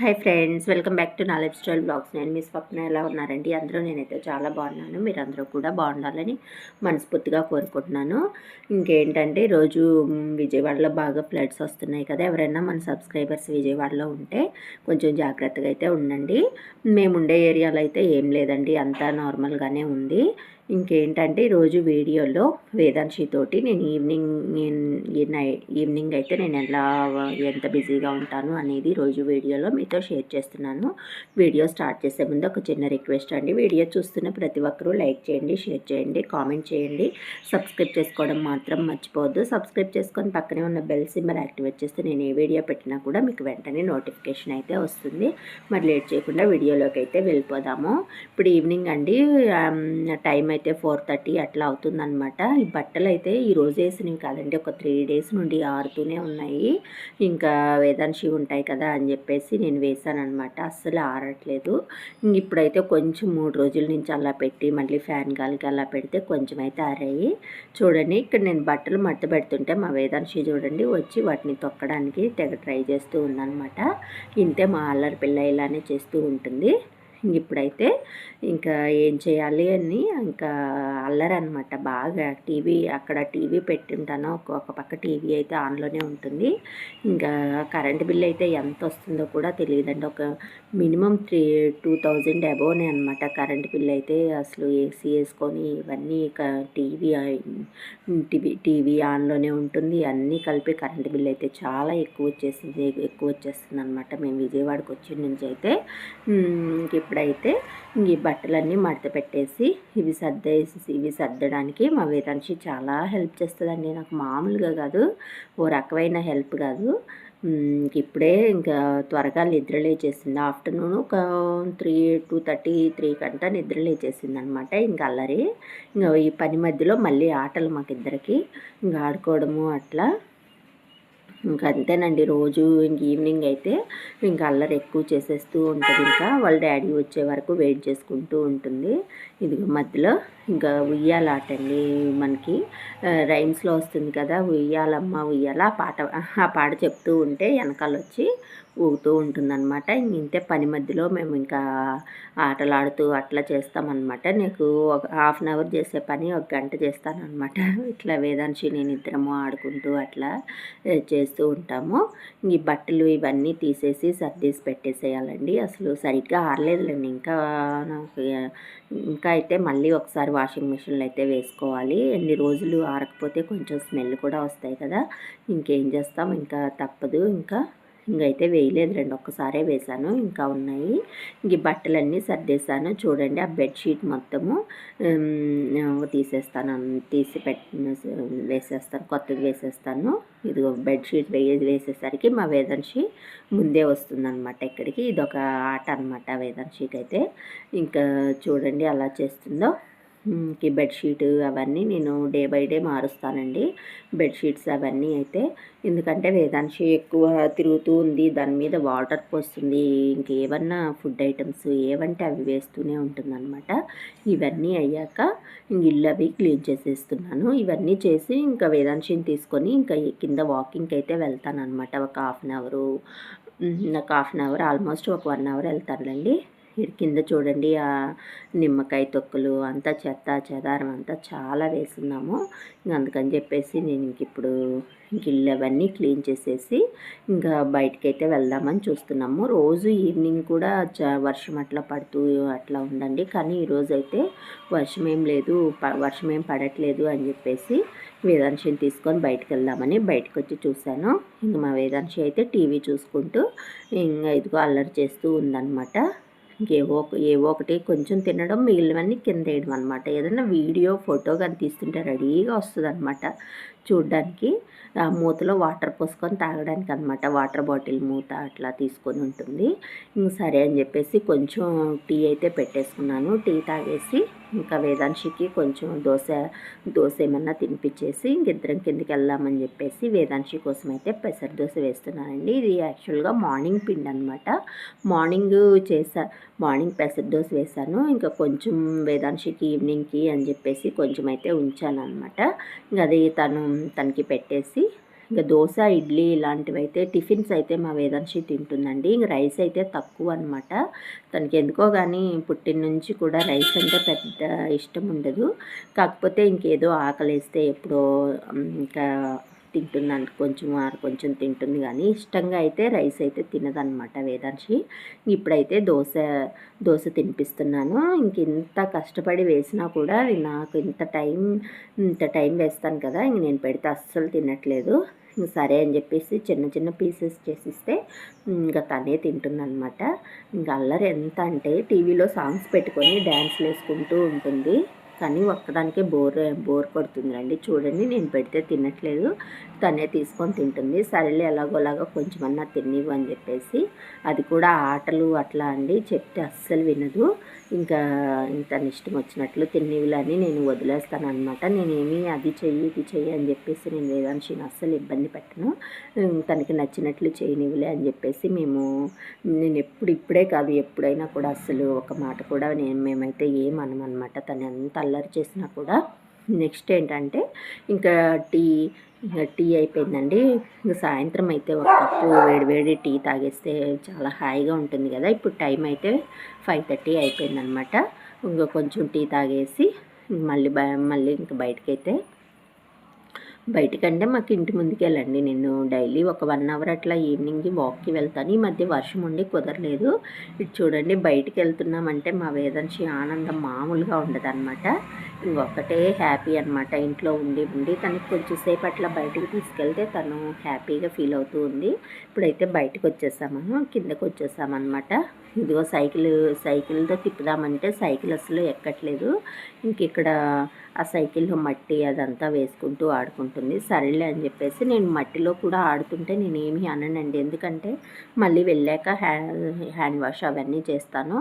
Hi friends welcome back to నా life style blogs నేను మీ స్వప్న ఎలా ఉన్నారండి? అందరూ నేనైతే చాలా బాగున్నాను. మీరు అందరూ కూడా బాగుండాలని మనస్ఫూర్తిగా కోరుకుంటున్నాను. ఇంకేంటంటే రోజు విజయవాడలో బాగా ఫ్లడ్స్ వస్తున్నాయి కదా. ఎవరైనా మన సబ్స్క్రైబర్స్ విజయవాడలో ఉంటే కొంచెం జాగ్రత్తగా అయితే ఉండండి. మేము ఉండే ఏరియాలో అయితే ఏం లేదండి. అంతా నార్మల్గానే ఉంది. ఇంకేంటంటే ఈరోజు వీడియోలో వేదాంశి తోటి నేను ఈవినింగ్ నైట్ ఈవినింగ్ అయితే నేను ఎలా ఎంత బిజీగా ఉంటాను అనేది రోజు వీడియోలో మీతో షేర్ చేస్తున్నాను. వీడియో స్టార్ట్ చేసే ముందు ఒక చిన్న రిక్వెస్ట్ అండి. వీడియో చూస్తున్న ప్రతి ఒక్కరూ లైక్ చేయండి షేర్ చేయండి కామెంట్ చేయండి. సబ్స్క్రైబ్ చేసుకోవడం మాత్రం మర్చిపోవద్దు. సబ్స్క్రైబ్ చేసుకొని పక్కనే ఉన్న బెల్ సిమ్మర్ యాక్టివేట్ చేస్తే నేను ఏ వీడియో పెట్టినా కూడా మీకు వెంటనే నోటిఫికేషన్ అయితే వస్తుంది. మరి లేట్ చేయకుండా వీడియోలోకి అయితే వెళ్ళిపోదాము. ఇప్పుడు ఈవినింగ్ అండి టైం అయితే ఫోర్ థర్టీ అట్లా అవుతుందనమాట ఈ బట్టలు అయితే ఈ రోజు వేసినవి కాదండి. ఒక త్రీ డేస్ నుండి ఆరుతూనే ఉన్నాయి. ఇంకా వేదాంశి ఉంటాయి కదా అని చెప్పేసి నేను వేసాను అనమాట అస్సలు ఆరట్లేదు. ఇప్పుడైతే కొంచెం మూడు రోజుల నుంచి అలా పెట్టి మళ్ళీ ఫ్యాన్ గాలికి అలా పెడితే కొంచెం అయితే ఆరాయి. చూడండి ఇక్కడ నేను బట్టలు మట్ట పెడుతుంటే మా వేదాంశి చూడండి వచ్చి వాటిని తొక్కడానికి తెగ ట్రై చేస్తూ ఉందన్నమాట. ఇంతే మా అల్లరి పిల్ల ఇలానే చేస్తూ ఉంటుంది. ఇప్పుడైతే ఇంకా ఏం చేయాలి అని ఇంకా అల్లరనమాట బాగా. టీవీ అక్కడ టీవీ పెట్టింటానో. ఒక పక్క టీవీ అయితే ఆన్లోనే ఉంటుంది. ఇంకా కరెంట్ బిల్ అయితే ఎంత వస్తుందో కూడా తెలియదండి. ఒక మినిమం త్రీ టూ థౌజండ్ అబోనే అనమాట కరెంట్ బిల్ అయితే. అసలు ఏసీ వేసుకొని ఇవన్నీ టీవీ టీవీ టీవీ ఆన్లోనే ఉంటుంది. అన్నీ కలిపి కరెంట్ బిల్ అయితే చాలా ఎక్కువ వచ్చేసింది. ఎక్కువ వచ్చేస్తుంది అనమాట మేము విజయవాడకి వచ్చిన నుంచి అయితే. ఇప్పుడైతే ఈ బట్టలన్నీ మడత పెట్టేసి ఇవి సర్దేసి ఇవి సర్దడానికి మా వేదాంశి చాలా హెల్ప్ చేస్తుందండి. నాకు మామూలుగా కాదు ఓ రకమైన హెల్ప్ కాదు. ఇప్పుడే ఇంకా త్వరగా నిద్ర లేచేసింది. ఆఫ్టర్నూన్ ఒక త్రీ టూ థర్టీ త్రీ కంట నిద్ర లేచేసింది అనమాట ఇంకా అల్లరి. ఇంకా ఈ పని మధ్యలో మళ్ళీ ఆటలు మాకిద్దరికి ఇంకా ఆడుకోవడము అట్లా. ఇంకా అంతేనండి. రోజు ఇంక ఈవినింగ్ అయితే ఇంకా అల్లరి ఎక్కువ చేసేస్తూ ఉంటుంది. ఇంకా వాళ్ళ డాడీ వచ్చే వరకు వెయిట్ చేసుకుంటూ ఉంటుంది. ఇది మధ్యలో ఇంకా ఉయ్యాలాట అండి మనకి రైమ్స్లో వస్తుంది కదా ఉయ్యాలమ్మ ఉయ్యాల ఆ పాట ఆ పాట చెప్తూ ఉంటే వెనకాల వచ్చి ఊగుతూ ఉంటుందన్నమాట. ఇంతే పని మధ్యలో మేము ఇంకా ఆటలాడుతూ అట్లా చేస్తామన్నమాట. నీకు ఒక హాఫ్ అన్ అవర్ చేసే పని ఒక గంట చేస్తానమాట ఇట్లా వేదాంశి నేను ఇద్దరము ఆడుకుంటూ అట్లా చేస్తూ ఉంటాము. ఈ బట్టలు ఇవన్నీ తీసేసి సర్దీసి పెట్టేసేయాలండి. అసలు సరిగ్గా ఆరలేదులేండి. ఇంకా నాకు ఇంకా అయితే మళ్ళీ ఒకసారి వాషింగ్ మిషన్లో అయితే వేసుకోవాలి. ఎన్ని రోజులు ఆరకపోతే కొంచెం స్మెల్ కూడా వస్తాయి కదా. ఇంకేం చేస్తాం? ఇంకా తప్పదు. ఇంకా ఇంకైతే వేయలేదు రెండు ఒక్కసారే వేశాను. ఇంకా ఉన్నాయి. ఇంక బట్టలన్నీ సర్దేశాను. చూడండి ఆ బెడ్షీట్ మొత్తము తీసేస్తాను. తీసి పెట్టి వేసేస్తాను కొత్తది వేసేస్తాను. ఇది బెడ్షీట్ వేయ వేసేసరికి మా వేదన్షి ముందే వస్తుందన్నమాట ఇక్కడికి. ఇది ఒక ఆట అనమాట వేదన్షికి అయితే ఇంకా చూడండి అలా చేస్తుందో. కి బెడ్షీట్ అవన్నీ నేను డే బై డే మారుస్తానండి. బెడ్షీట్స్ అవన్నీ అయితే ఎందుకంటే వేదాంశి ఎక్కువ తిరుగుతూ ఉంది. దాని మీద వాటర్ పోస్తుంది. ఇంకేమన్నా ఫుడ్ ఐటమ్స్ ఏవంటే అవి వేస్తూనే ఉంటుందన్నమాట. ఇవన్నీ అయ్యాక ఇల్లు అవి క్లీన్ చేసేస్తున్నాను. ఇవన్నీ చేసి ఇంకా వేదాంశిని తీసుకొని ఇంకా కింద వాకింగ్కి అయితే వెళ్తాను అనమాట ఒక హాఫ్ అన్ అవరు నాకు హాఫ్ అన్ అవర్ ఆల్మోస్ట్ ఒక వన్ అవర్ వెళ్తానులేండి. కింద చూడండి ఆ నిమ్మకాయ తొక్కులు అంతా చెత్త చెదారం అంతా చాలా వేసున్నాము. అందుకని చెప్పేసి నేను ఇంక ఇప్పుడు గిల్లు అవన్నీ క్లీన్ చేసేసి ఇంకా బయటకైతే వెళ్దామని చూస్తున్నాము. రోజు ఈవినింగ్ కూడా వర్షం అట్లా పడుతూ అట్లా ఉండండి కానీ ఈరోజు అయితే వర్షం ఏం లేదు వర్షం ఏం పడట్లేదు అని చెప్పేసి వేదాంశిని తీసుకొని బయటకు వెళ్దామని బయటకు వచ్చి చూశాను. ఇంక మా వేదాంశి అయితే టీవీ చూసుకుంటూ ఇంకా ఇదిగో అల్లరి చేస్తూ ఉందన్నమాట. ఏవో ఏవో ఒకటి కొంచెం తినడం మిగిలినవన్నీ కింద వేయడం అనమాట ఏదైనా వీడియో ఫోటో కానీ తీస్తుంటే రెడీగా వస్తుంది అనమాట చూడ్డానికి. మూతలో వాటర్ పోసుకొని తాగడానికి అనమాట వాటర్ బాటిల్ మూత అట్లా తీసుకొని ఉంటుంది. ఇంక సరే అని చెప్పేసి కొంచెం టీ అయితే పెట్టేసుకున్నాను. టీ తాగేసి ఇంకా వేదాంశికి కొంచెం దోశ దోశ ఏమన్నా తినిపించేసి ఇంకిద్దరం కిందకి వెళ్దామని చెప్పేసి వేదాంశి కోసం అయితే పెసర దోశ వేస్తున్నానండి. ఇది యాక్చువల్గా మార్నింగ్ పిండి అనమాట. మార్నింగ్ చేసా మార్నింగ్ పెసర దోశ వేసాను. ఇంకా కొంచెం వేదాంశికి ఈవినింగ్కి అని చెప్పేసి కొంచెం అయితే ఉంచాను అనమాట ఇంకా అది తను తనకి పెట్టేసి ఇంకా దోశ ఇడ్లీ ఇలాంటివి అయితే టిఫిన్స్ అయితే మా వేదాంశి తింటుందండి. ఇంక రైస్ అయితే తక్కువ అనమాట తనకి ఎందుకో కానీ పుట్టిన నుంచి కూడా రైస్ అంటే పెద్ద ఇష్టం ఉండదు. కాకపోతే ఇంకేదో ఆకలిస్తే ఎప్పుడో ఇంకా తింటున్నాను కొంచెం ఆరు కొంచెం తింటుంది కానీ ఇష్టంగా అయితే రైస్ అయితే తినదనమాట వేదాంశి. ఇప్పుడైతే దోశ దోశ తినిపిస్తున్నాను. ఇంక ఇంత కష్టపడి వేసినా కూడా నాకు ఇంత టైం ఇంత టైం వేస్తాను కదా ఇంక నేను పెడితే అస్సలు తినట్లేదు. సరే అని చెప్పేసి చిన్న చిన్న పీసెస్ చేసిస్తే ఇంకా తనే తింటుందనమాట ఇంకా అల్లరి ఎంత అంటే టీవీలో సాంగ్స్ పెట్టుకొని డ్యాన్స్లు వేసుకుంటూ ఉంటుంది. కానీ ఒక్కదానికే బోర్ బోర్ కొడుతుందండి చూడండి నేను పెడితే తినట్లేదు. తనే తీసుకొని తింటుంది. సరేలే ఎలాగోలాగో కొంచెమన్నా తినివ్వు అని చెప్పేసి. అది కూడా ఆటలు అట్లా అండి. చెప్తే అస్సలు వినదు. ఇంకా ఇంత ఇష్టం వచ్చినట్లు తిన్నివులని నేను వదిలేస్తాను అనమాట నేనేమి అది చెయ్యి ఇది చెయ్యి అని చెప్పేసి నేను వేదాంశిని అస్సలు ఇబ్బంది పెట్టను. తనకి నచ్చినట్లు చేయనివ్వలే అని చెప్పేసి మేము నేను ఎప్పుడు ఇప్పుడే కాదు ఎప్పుడైనా కూడా అస్సలు ఒక మాట కూడా నేను మేమైతే ఏమనమనమాట తను ఎంత అల్లరి చేసినా కూడా నెక్స్ట్ ఏంటంటే ఇంకా టీ ఇంకా టీ అయిపోయిందండి. ఇంకా సాయంత్రం అయితే ఒక కప్పు వేడి వేడి టీ తాగేస్తే చాలా హాయిగా ఉంటుంది కదా. ఇప్పుడు టైం అయితే ఫైవ్ థర్టీ అయిపోయిందనమాట ఇంకా కొంచెం టీ తాగేసి మళ్ళీ మళ్ళీ ఇంకా బయటకైతే బయటకంటే మాకు ఇంటి ముందుకు వెళ్ళండి నేను డైలీ ఒక వన్ అవర్ అట్లా ఈవినింగ్కి వాక్కి వెళ్తాను. ఈ మధ్య వర్షం ఉండి కుదరలేదు. ఇటు చూడండి బయటికి వెళ్తున్నామంటే మా వేదంశి ఆనందం మామూలుగా ఉండదు అనమాట ఇంకొకటే హ్యాపీ అనమాట ఇంట్లో ఉండి ఉండి తనకి కొంచెంసేపు అట్లా బయటకు తీసుకెళ్తే తను హ్యాపీగా ఫీల్ అవుతూ ఉంది. ఇప్పుడైతే బయటకు వచ్చేసాము కిందకు వచ్చేసామన్నమాట ఇదిగో సైకిల్ సైకిల్తో తిప్పుదామంటే సైకిల్ అసలు ఎక్కట్లేదు. ఇంక ఇక్కడ ఆ సైకిల్లో మట్టి అదంతా వేసుకుంటూ ఆడుకుంటుంది. సరేలే అని చెప్పేసి నేను మట్టిలో కూడా ఆడుతుంటే నేనేమి అననండి. ఎందుకంటే మళ్ళీ వెళ్ళాక హ్యాండ్ హ్యాండ్ వాష్ అవన్నీ చేస్తాను.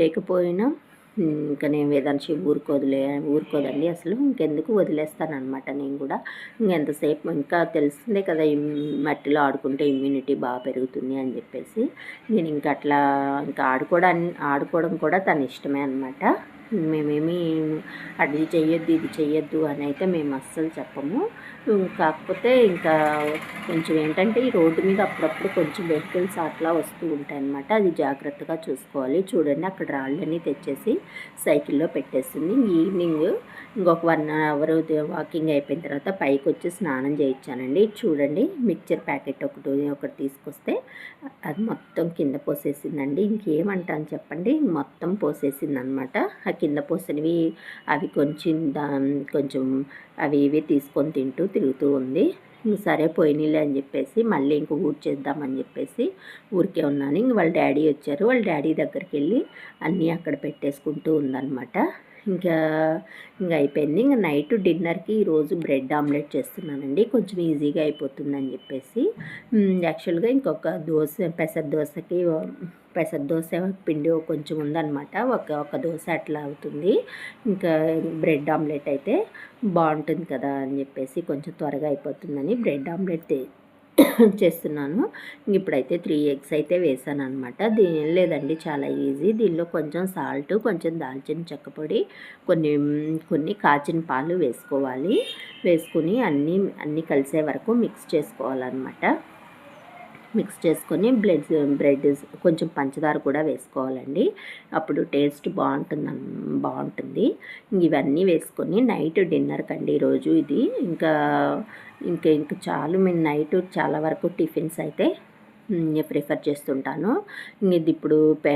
లేకపోయినా ఇంకా నేను వేదాంశి ఊరుకోదులే ఊరుకోదండి అసలు. ఇంకెందుకు వదిలేస్తాను అనమాట నేను కూడా. ఇంకెంతసేపు ఇంకా తెలిసిందే కదా మట్టిలో ఆడుకుంటే ఇమ్యూనిటీ బాగా పెరుగుతుంది అని చెప్పేసి. నేను ఇంకా అట్లా ఇంకా ఆడుకోవడాన్ని ఆడుకోవడం కూడా తన ఇష్టమే అనమాట మేమేమి అది చెయ్యొద్దు ఇది చెయ్యొద్దు అని అయితే మేము అస్సలు చెప్పము. కాకపోతే ఇంకా కొంచెం ఏంటంటే ఈ రోడ్డు మీద అప్పుడప్పుడు కొంచెం వెహికల్స్ అట్లా వస్తూ ఉంటాయి అన్నమాట. అది జాగ్రత్తగా చూసుకోవాలి. చూడండి అక్కడ రాళ్ళని తెచ్చేసి సైకిల్లో పెట్టేసింది ఈవినింగ్ ఇంకొక వన్ అవర్ వాకింగ్ అయిపోయిన తర్వాత పైకి వచ్చి స్నానం చేయించానండి. చూడండి మిక్చర్ ప్యాకెట్ ఒకటి ఒకటి తీసుకొస్తే అది మొత్తం కింద పోసేసిందండి. ఇంకేమంటాను చెప్పండి? మొత్తం పోసేసింది అనమాట కింద పోసినవి. అవి కొంచెం దా కొంచెం అవి ఇవి తీసుకొని తింటూ తిరుగుతూ ఉంది. సరే పోయినలే అని చెప్పేసి మళ్ళీ ఇంక ఊరు చేద్దామని చెప్పేసి ఊరికే ఉన్నాను. ఇంక వాళ్ళ డాడీ వచ్చారు. వాళ్ళ డాడీ దగ్గరికి వెళ్ళి అన్నీ అక్కడ పెట్టేసుకుంటూ ఉందన్నమాట. ఇంకా ఇంకా అయిపోయింది. ఇంకా నైట్ డిన్నర్కి ఈరోజు బ్రెడ్ ఆమ్లెట్ చేస్తున్నానండి. కొంచెం ఈజీగా అయిపోతుందని చెప్పేసి. యాక్చువల్గా ఇంకొక దోశ పెసర దోశకి పెసర దోశ పిండి కొంచెం ఉందన్నమాట. ఒక ఒక దోశ అట్లా అవుతుంది. ఇంకా బ్రెడ్ ఆమ్లెట్ అయితే బాగుంటుంది కదా అని చెప్పేసి కొంచెం త్వరగా అయిపోతుందని బ్రెడ్ ఆమ్లెట్ చేస్తున్నాను. ఇప్పుడైతే త్రీ ఎగ్స్ అయితే వేసాను అనమాట దీని లేదండి చాలా ఈజీ. దీనిలో కొంచెం సాల్ట్ కొంచెం దాల్చిన చెక్క పొడి కొన్ని కొన్ని కాచిన పాలు వేసుకోవాలి. వేసుకుని అన్నీ అన్నీ కలిసే వరకు మిక్స్ చేసుకోవాలన్నమాట. మిక్స్ చేసుకొని బ్లెడ్ బ్రెడ్ కొంచెం పంచదార కూడా వేసుకోవాలండి. అప్పుడు టేస్ట్ బాగుంటుంది బాగుంటుంది. ఇవన్నీ వేసుకొని నైట్ డిన్నర్ కండి ఈరోజు ఇది. ఇంకా ఇంకా ఇంకా చాలు. మేము నైట్ చాలా వరకు టిఫిన్స్ అయితే ప్రిఫర్ చేస్తుంటాను. ఇది ఇప్పుడు పె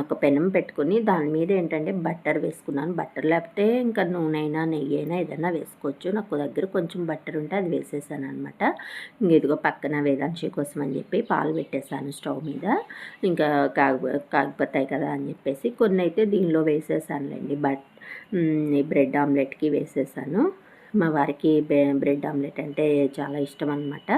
ఒక పెనం పెట్టుకొని దాని మీద ఏంటంటే బట్టర్ వేసుకున్నాను. బట్టర్ లేకపోతే ఇంకా నూనె అయినా నెయ్యి అయినా ఏదైనా వేసుకోవచ్చు. నాకు దగ్గర కొంచెం బట్టర్ ఉంటే అది వేసేసాను అనమాట ఇంక ఇదిగో పక్కన వేదాంశి కోసం అని చెప్పి పాలు పెట్టేశాను స్టవ్ మీద. ఇంకా కాగి కాగిపోతాయి కదా అని చెప్పేసి. కొన్ని అయితే దీనిలో వేసేసానులేండి. బట్ బ్రెడ్ ఆమ్లెట్కి వేసేసాను. మా వారికి బ్రెడ్ ఆమ్లెట్ అంటే చాలా ఇష్టం అనమాట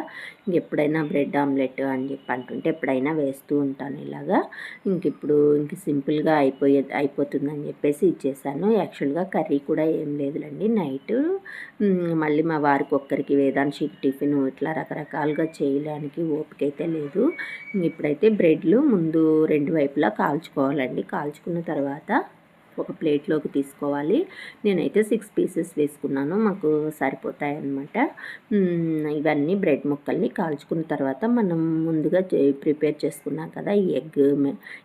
ఎప్పుడైనా బ్రెడ్ ఆమ్లెట్ అని చెప్పి అంటుంటే ఎప్పుడైనా వేస్తూ ఉంటాను ఇలాగా. ఇంక ఇప్పుడు ఇంక సింపుల్గా అయిపోయే అయిపోతుందని చెప్పేసి ఇచ్చేసాను. యాక్చువల్గా కర్రీ కూడా ఏం లేదులండి. నైట్ మళ్ళీ మా వారికి ఒక్కరికి వేదాంశి టిఫిన్ ఇట్లా రకరకాలుగా చేయడానికి ఓపిక అయితే లేదు ఇప్పుడైతే బ్రెడ్లు ముందు రెండు వైపులా కాల్చుకోవాలండి. కాల్చుకున్న తర్వాత ఒక ప్లేట్లోకి తీసుకోవాలి. నేనైతే సిక్స్ పీసెస్ వేసుకున్నాను. మాకు సరిపోతాయి అన్నమాట ఇవన్నీ బ్రెడ్ ముక్కల్ని కాల్చుకున్న తర్వాత మనం ముందుగా ప్రిపేర్ చేసుకున్నాం కదా ఈ ఎగ్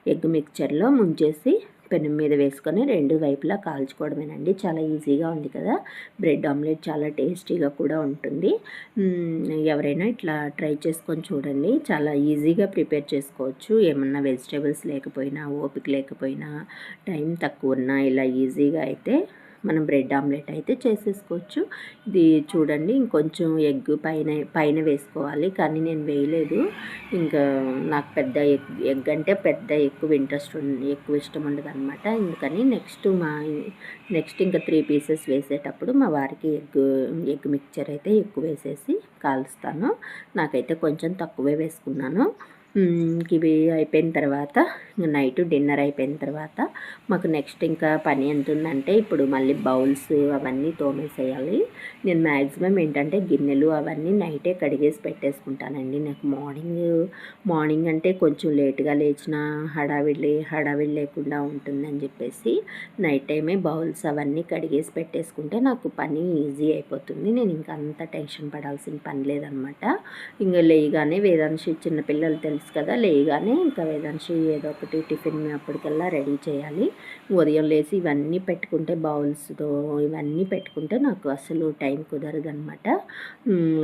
ఎగ్ మిక్చర్లో ముంచేసి పెనం మీద వేసుకొని రెండు వైపులా కాల్చుకోవడమేనండి. చాలా ఈజీగా ఉంది కదా. బ్రెడ్ ఆమ్లెట్ చాలా టేస్టీగా కూడా ఉంటుంది. ఎవరైనా ఇట్లా ట్రై చేసుకొని చూడండి. చాలా ఈజీగా ప్రిపేర్ చేసుకోవచ్చు. ఏమన్నా వెజిటేబుల్స్ లేకపోయినా ఓపిక లేకపోయినా టైం తక్కువ ఉన్నా ఇలా ఈజీగా అయితే మనం బ్రెడ్ ఆమ్లెట్ అయితే చేసేసుకోవచ్చు. ఇది చూడండి ఇంకొంచెం ఎగ్ పైన పైన వేసుకోవాలి కానీ నేను వేయలేదు. ఇంకా నాకు పెద్ద ఎగ్ ఎగ్ అంటే పెద్ద ఎక్కువ ఇంట్రెస్ట్ ఎక్కువ ఇష్టం ఉండదు అనమాట ఎందుకని నెక్స్ట్ మా నెక్స్ట్ ఇంకా త్రీ పీసెస్ వేసేటప్పుడు మా వారికి ఎగ్ ఎగ్ మిక్చర్ అయితే ఎక్కువ వేసేసి కాలుస్తాను. నాకైతే కొంచెం తక్కువే వేసుకున్నాను. ఇవి అయిపోయిన తర్వాత నైట్ డిన్నర్ అయిపోయిన తర్వాత మాకు నెక్స్ట్ ఇంకా పని ఎంత ఉందంటే ఇప్పుడు మళ్ళీ బౌల్స్ అవన్నీ తోమేసేయాలి. నేను మ్యాక్సిమం ఏంటంటే గిన్నెలు అవన్నీ నైటే కడిగేసి పెట్టేసుకుంటానండి. నాకు మార్నింగ్ మార్నింగ్ అంటే కొంచెం లేట్గా లేచిన హడావిడి హడావిడి లేకుండా ఉంటుందని చెప్పేసి నైట్ టైమే బౌల్స్ అవన్నీ కడిగేసి పెట్టేసుకుంటే నాకు పని ఈజీ అయిపోతుంది. నేను ఇంకా అంత టెన్షన్ పడాల్సిన పని లేదనమాట. ఇంకా లేయగానే వేదాంశి చిన్నపిల్లలు తెలుసు తెలుసు కదా లేగానే ఇంకా వేదాంశి ఏదో ఒకటి టిఫిన్ అప్పటికల్లా రెడీ చేయాలి. ఉదయం లేచి ఇవన్నీ పెట్టుకుంటే బౌల్స్తో ఇవన్నీ పెట్టుకుంటే నాకు అసలు టైం కుదరదు అనమాట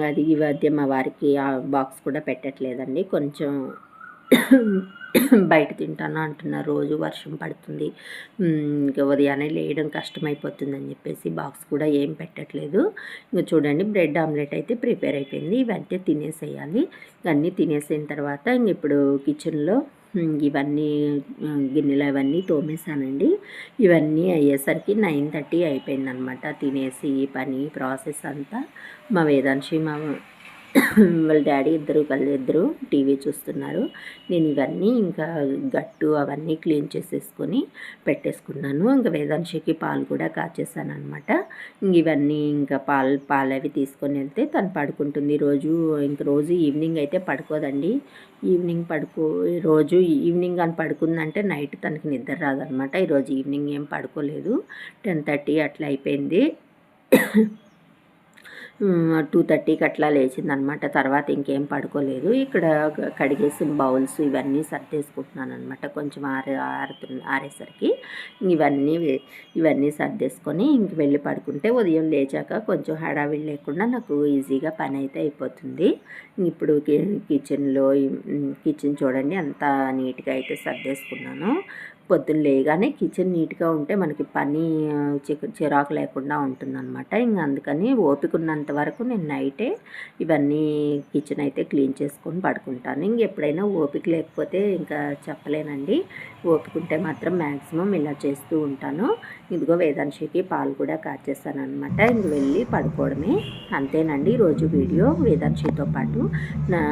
అది ఈ మధ్య మా వారికి ఆ బాక్స్ కూడా పెట్టట్లేదండి. కొంచెం బయట తింటాను అంటున్నారు రోజు వర్షం పడుతుంది. ఇంకా ఉదయాన్నే లేయడం కష్టమైపోతుందని చెప్పేసి బాక్స్ కూడా ఏం పెట్టట్లేదు. ఇంకా చూడండి బ్రెడ్ ఆమ్లెట్ అయితే ప్రిపేర్ అయిపోయింది. ఇవంటే తినేసేయాలి. ఇవన్నీ తినేసిన తర్వాత ఇంక ఇప్పుడు కిచెన్లో ఇవన్నీ గిన్నెలు అవన్నీ తోమేశానండి. ఇవన్నీ అయ్యేసరికి నైన్ థర్టీ అయిపోయిందనమాట. తినేసి పని ప్రాసెస్ అంతా. మా వేదాంశి మా వాళ్ళ డాడీ ఇద్దరు కలిసి ఇద్దరు టీవీ చూస్తున్నారు. నేను ఇవన్నీ ఇంకా గట్టు అవన్నీ క్లీన్ చేసేసుకొని పెట్టేసుకున్నాను. ఇంకా వేదాంశకి పాలు కూడా కాచేసాను అనమాట ఇంక ఇవన్నీ ఇంకా పాలు పాలు అవి తీసుకొని వెళ్తే తను పడుకుంటుంది. రోజు ఇంక రోజు ఈవినింగ్ అయితే పడుకోదండి. ఈవినింగ్ పడుకో రోజు ఈవినింగ్ అని పడుకుందంటే నైట్ తనకి నిద్ర రాదనమాట ఈరోజు ఈవినింగ్ ఏం పడుకోలేదు. టెన్ థర్టీ అట్లా అయిపోయింది. టూ థర్టీకి అట్లా లేచిందనమాట. తర్వాత ఇంకేం పడుకోలేదు. ఇక్కడ కడిగేసిన బౌల్స్ ఇవన్నీ సర్దేసుకుంటున్నాను అనమాట కొంచెం ఆరే ఆరుతు ఆరేసరికి. ఇవన్నీ ఇవన్నీ సర్దేసుకొని ఇంక వెళ్ళి పడుకుంటే ఉదయం లేచాక కొంచెం హడావిడి లేకుండా నాకు ఈజీగా పని అయితే అయిపోతుంది. ఇప్పుడు కిచెన్లో కిచెన్ చూడండి. అంత నీట్గా అయితే సర్దేసుకున్నాను. పొద్దున్న లేగానే కిచెన్ నీట్గా ఉంటే మనకి పని చిరాకు లేకుండా ఉంటుందన్నమాట. ఇంకా అందుకని ఓపిక ఉన్నంత వరకు నేను నైటే ఇవన్నీ కిచెన్ అయితే క్లీన్ చేసుకొని పడుకుంటాను. ఇంక ఎప్పుడైనా ఓపిక లేకపోతే ఇంకా చెప్పలేనండి. ఓపిక ఉంటే మాత్రం మ్యాక్సిమం ఇలా చేస్తూ ఉంటాను. ఇదిగో వేదాంశికి పాలు కూడా కాచేస్తాను అనమాట ఇంక వెళ్ళి పడుకోవడమే. అంతేనండి ఈరోజు వీడియో వేదాంశితో పాటు. నా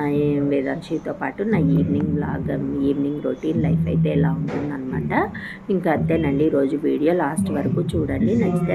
వేదాంశితో పాటు నా evening blog evening routine life అయితే ఎలా ఉంటుందన్నమాట. ఇంకా అంతేనండి ఈరోజు వీడియో లాస్ట్ వరకు చూడండి. నచ్చితే